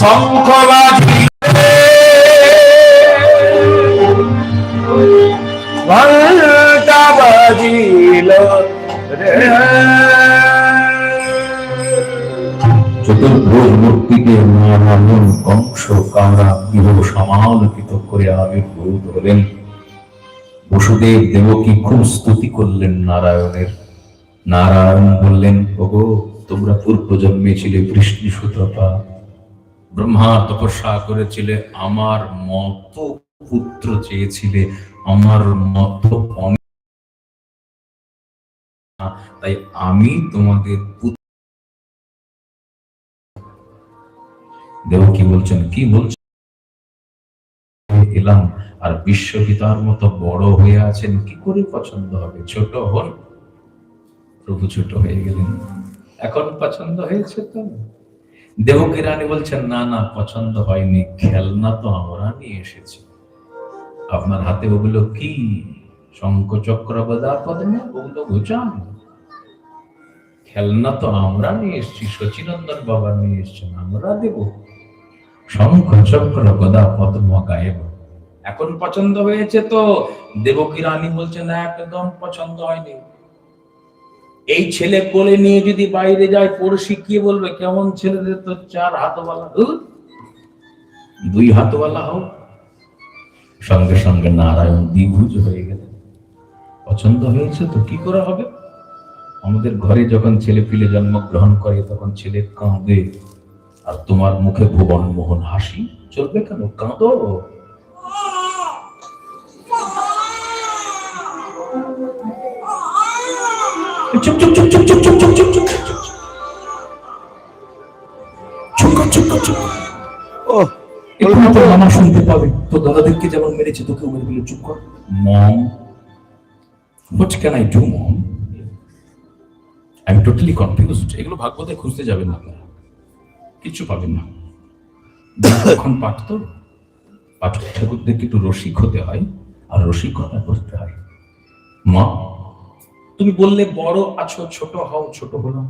শঙ্খ বাজিল ঘণ্টা কংস কামরা গৃহ সমালোকিত করে আবির্ভূত হলেন? বসুদেব দেবকী খুব স্তুতি করলেন নারায়ণের। নারায়ণ বললেন, ওগো, তোমরা পূর্ব জন্মে ছিলে বৃষ্টি সুতপা। ব্রহ্মা তপস্যা করেছিলে, আমার মত পুত্র চেয়েছিলে, আমার মত তাই আমি তোমাদের দেব কি বলছেন? কি বলছেন? এলাম, আর বিশ্বপিতার মতো বড় হয়ে আছেন, কি করে পছন্দ হবে? ছোট হন। প্রভু ছোট হয়ে গেলেন। এখন পছন্দ হয়েছে তো? দেবকী রানী বলছেন না না পছন্দ হয়নি। খেলনা তো আমরা নিয়ে এসেছি। আপনার হাতে ওগুলো কি? শঙ্খ চক্র গদা পদ্ম ওগুলো ঘুচান খেলনা তো আমরা নিয়ে এসেছি সচিনন্দন বাবা নিয়ে এসছেন আমরা দেব। শঙ্খ চক্র গদা পদ্ম গায়েব এখন পছন্দ হয়েছে তো? দেবকী রানী বলছেন একদম পছন্দ হয়নি। এই ছেলে কোলে নিয়ে যদি বাইরে যায়, পড়শি কি বলবে, কেমন ছেলেদের তো চার হাতওয়ালা? দুই হাতওয়ালা হোক। সঙ্গে সঙ্গে নারায়ণ দ্বিভুজ হয়ে গেলেন। পছন্দ হয়েছে তো কি করে হবে? আমাদের ঘরে যখন ছেলে পিলে জন্মগ্রহণ করে, তখন ছেলে কাঁদে। আর তোমার মুখে ভুবন মোহন হাসি, চলবে কেন? কাঁদো? চুপ টোটালি এগুলো খুঁজতে যাবেন আপনারা কিচ্ছু পাবেন না এখন ঠাকুরদেরকে একটু রসিক হতে হয় আর রসিকতা করতে হয় মা তুমি বললে বড় আছো, ছোট হও, ছোট হলাম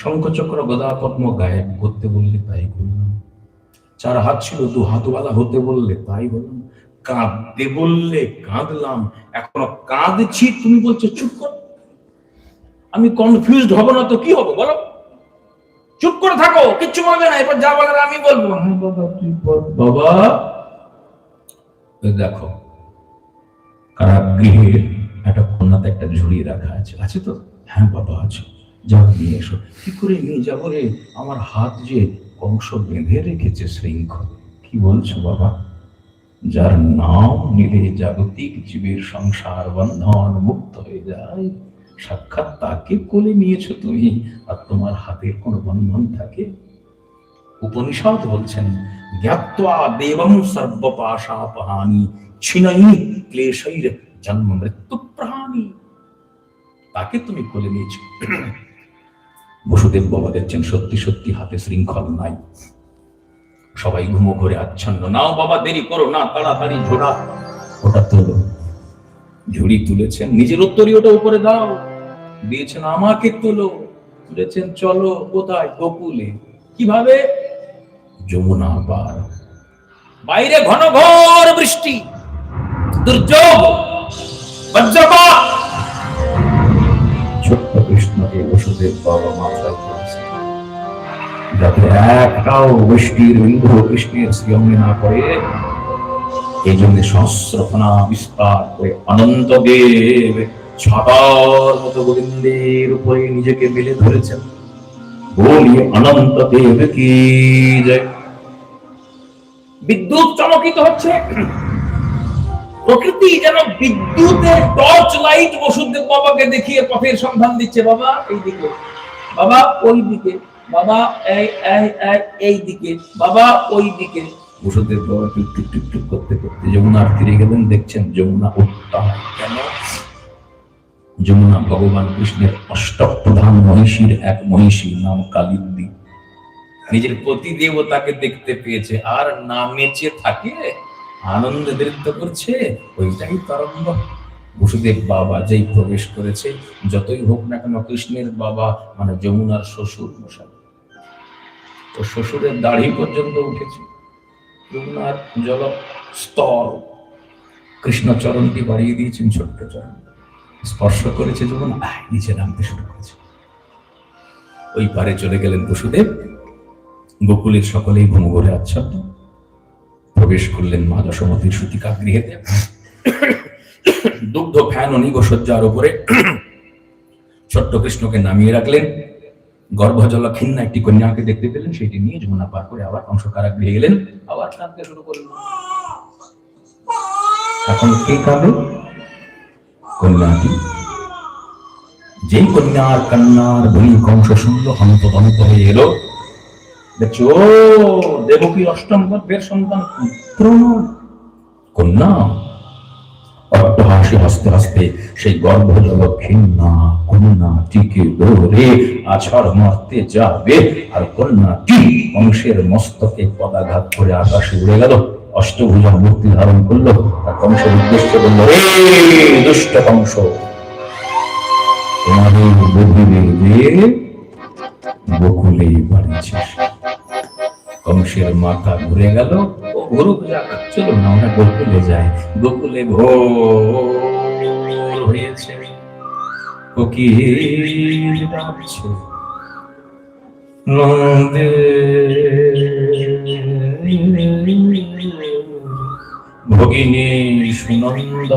শঙ্খচক্র গদা পদ্ম গায়েব করতে বললে তাই করলাম। চার হাত ছিল, দু হাতওয়ালা হতে বললে তাই হলাম। কাঁদতে বললে কাঁদলাম, এখনও কাঁদছি, তুমি বলছো চুপ কর। আমি কনফিউজড হব না তো কি হব বলো? চুপ করে থাকো, কিচ্ছু বলবে না এবার যা বলার আমি বলব। হ্যাঁ বাবা দেখো, কারাগৃহের কোনাতে একটা ঝুড়ি রাখা আছে। আছে তো? হ্যাঁ বাবা, আছে। যাও, নিয়ে এসো। কি করে নিয়ে যাব রে? আমার হাত যে কংস বেঁধে রেখেছে শৃঙ্খল। কি বলছো বাবা? যার নাম নিলে জাগতিক জীবের সংসার বন্ধন মুক্ত হয়ে যায়। সাক্ষাৎ তাকে কোলে নিয়েছো তুমি, আর তোমার হাতের কোনো বন্ধন থাকে? উপনিষদ বলছেন, জ্ঞাত্বা দেবম সর্বপাশাপহানি ছিনই ক্লেশৈর জন্ম মৃত্যু প্রাণী তাকে তুমি কোলে নিয়েছো। বসুদেব বাবা দেখছেন সত্যি সত্যি হাতে শৃঙ্খল নাই। সবাই ঘুমো ঘরে আচ্ছন্ন। নাও বাবা, দেরি করো না, তাড়াতাড়ি ঝোড়া। ওটা তোলো ঝুড়ি তুলেছেন। নিজের উত্তরই ওটা উপরে দাও। দিয়েছেন আমাকে তোলো। তুলেছেন, চলো, কোথায়? গোকুলে। কীভাবে? যমুনা পার। বাইরে ঘন ঘোর বৃষ্টি। দুর্যোগ। বজ্রপাত। কৃষ্ণকে বসুদেব বাবা করেছে। যাতে একটাও কৃষ্ণের না পড়ে এই জন্য বিস্তার করে অনন্ত দেব মতো গোবিন্দের উপরে নিজেকে মেলে ধরেছেন। বলি অনন্ত দেব কি জয়। বিদ্যুৎ চমকিত হচ্ছে। প্রকৃতি যেন বিদ্যুতের টর্চ লাইট বসুদেব বাবাকে দেখিয়ে পথের সন্ধান দিচ্ছে। বাবা এই দিকে বাবা ওই দিকে বাবা, এই এই দিকে বাবা ওই দিকে বসুদেব বাবা টুক টুক টুক টুক করতে করতে যমুনার তীরে গেলেন, দেখছেন যমুনা উত্তাল। কেন? যমুনা ভগবান কৃষ্ণের অষ্ট প্রধান মহিষীর এক মহিষী নাম কালিন্দী। নিজের পতি দেবতাকে দেখতে পেয়েছে। আর না নেচে থাকে? আনন্দ নৃত্য করছে, ওইটাই তরঙ্গ বসুদেব বাবা যেই প্রবেশ করেছে, যতই হোক না কেন কৃষ্ণের বাবা মানে যমুনার শ্বশুর মশাই। তো শ্বশুরের দাড়ি পর্যন্ত উঠেছে। যমুনার জল স্তর কৃষ্ণ চরণটি বাড়িয়ে দিয়েছেন ছোট্ট চরণ। স্পর্শ করেছে যখন নিচে নামতে শুরু করেছে। ওই পারে চলে গেলেন বসুদেব। গোকুলের সকলেই ঘুমঘরে আচ্ছন্ন। প্রবেশ করলেন মা যশোমতীর সুতিকা গৃহেতে। দুগ্ধ ফ্যান অনিগ সজ্জার উপরে ছোট্ট কৃষ্ণকে নামিয়ে রাখলেন। গর্ভজল খিন্ন একটি কন্যাকে দেখতে পেলেন, সেটি নিয়ে যমুনা পার করে আবার কংস কারাগৃহে গেলেন। আবার কাঁদতে শুরু করলেন। এখন কে কাঁদে? কন্যাটি। যেই কন্যার কন্যার বলি কংস শুনল হন্ত হয়ে এলো। দেখছ? ও অষ্টম গর্ভের সন্তান। কন্যা, অট্টহাসি হাসতে হাসতে সেই কন্যা টিকে মারতে যাবে আর কন্যাটি কংসের মস্তকে পদাঘাত করে আকাশে উড়ে গেল। অষ্টভুজা মূর্তি ধারণ করল। আর কংসের উদ্দেশ্যে বলল রে দুষ্ট কংস, তোমাদের বুদ্ধিদের দিয়ে বকুলেই বাড়িছিস। কংসের মাথা ঘুরে গেল। ও ঘুরুক চলো না ওরা গোকুলে যায় গোকুলে ভোর হয়েছে। কোকিল ডাকছে ভগিনী সুনন্দ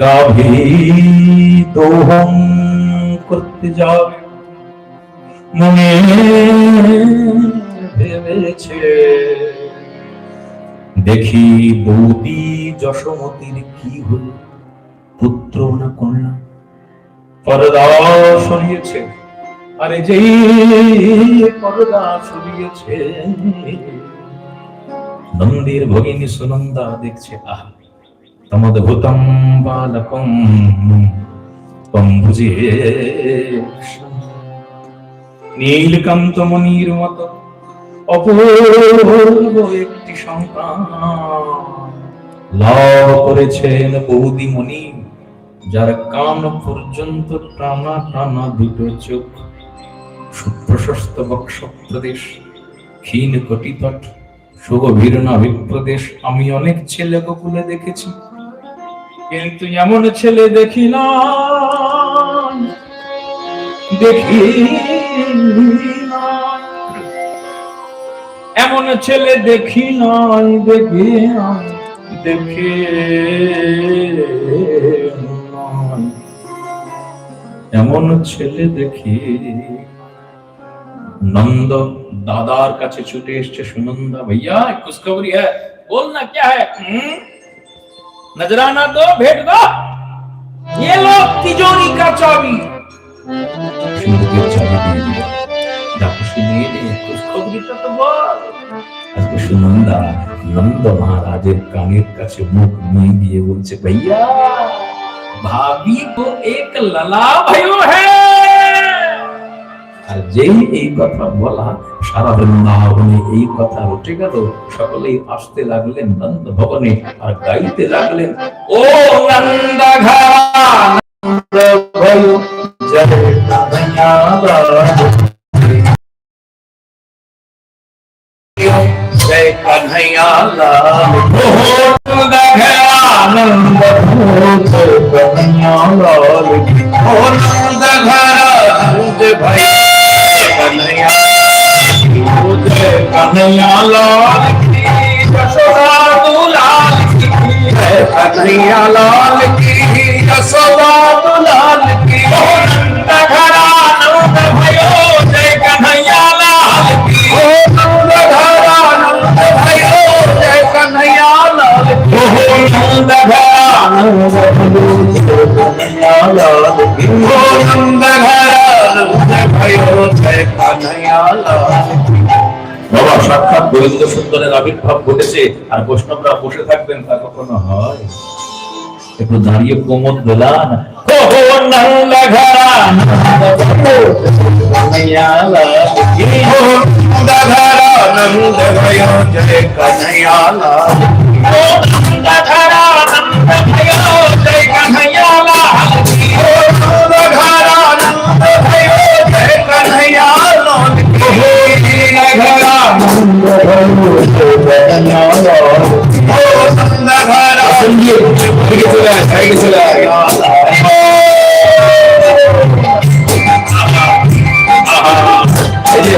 গাভী দোহন করতে যাবে মনে ভেবেছে। দেখি বৌদি যশোমতির কি হল, পুত্র না কন্যা? পরদা সরিয়েছে। আরে যেই পরদা সরিয়েছে, নন্দীর ভগিনী সুনন্দা দেখছে আহ, তমদ্ভুতম বালকম কম্ভুজে নীলকান্ত মনির মতো অপূর্ব একটি সন্তান। লাভ করেছেন বৌদিমণি যার কান পর্যন্ত টানা টানা দুটো চোখ। সুপ্রশস্ত বক্ষ প্রদেশ ক্ষীণ কটিতট সুগভীর নাভিক প্রদেশ আমি অনেক ছেলে গোকুলে দেখেছি, কিন্তু এমন ছেলে দেখি না। দেখি। এমন ছেলে দেখি নাই দেখি নাই দেখে নাই। এমন ছেলে দেখি नंद दादार কাছে ছুটে এসছে সুনন্দা भैया खुशखबरी है बोल ना क्या है हम्म? नजराना दो भेंट दो ये लो तिजोरी का चाबी সিঁদুরের চাবি দিয়ে দিল। ডাকুশি নিয়ে নিয়ে খোঁজখবরিটা তো বল। আজকে সুনন্দা, নন্দ মহারাজের কানের কাছে মুখ নিয়ে দিয়ে বলছে, ভাইয়া, ভাবি তো এক লালা ভাইও হ্যাঁ আর যেই এই কথা বলা, সারা বৃন্দাবনে এই কথা উঠে গেল। সকলেই আসতে লাগলেন নন্দ ভবনে আর গাইতে লাগলেন, ও নন্দ ঘর जय कन्हैया लाल आनंद भूत कन्हैया लाल की घर नंद भाई कन्हैया कन्हैया लाल यशोदा कन्हैया लाल की यशोदा বাবা সাক্ষাৎ গোবিন্দ সুন্দরের আবির্ভাব ঘটেছে আর বৈষ্ণবরা বসে থাকবেন তা কখনো হয়? একটু দাঁড়িয়ে কোমর দোলান। নন্দ ঘরা। নন্দ জয় কানাইয়ালা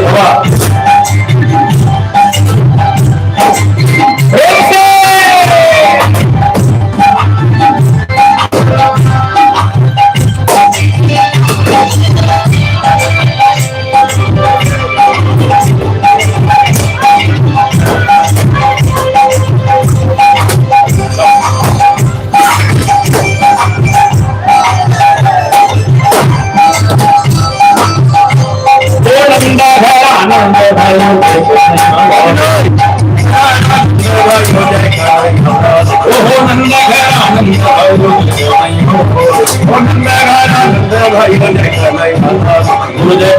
Allah.